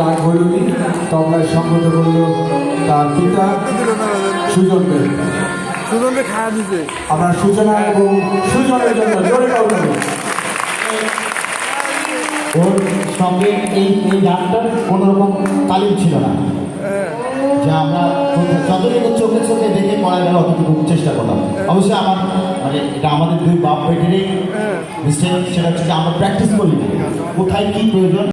রাগ হইনি তবলায় সঙ্গত করল তার পিতা সুজনকে। সুন্দর খাওয়া দিছে আমরা সূচনা এবং সুজনের জন্য জোরে ওর সঙ্গে এই এই গানটার কোনোরকম তালিম ছিল না। যে আমরা যতটুকু চোখে চোখে দেখে করা গেল অতটুকু চেষ্টা করলাম। অবশ্যই আমার মানে এটা আমাদের দুই বাপ বেটিরই মিস্টেক সেটা হচ্ছে আমরা প্র্যাকটিস করি। কোথায় কী প্রয়োজন?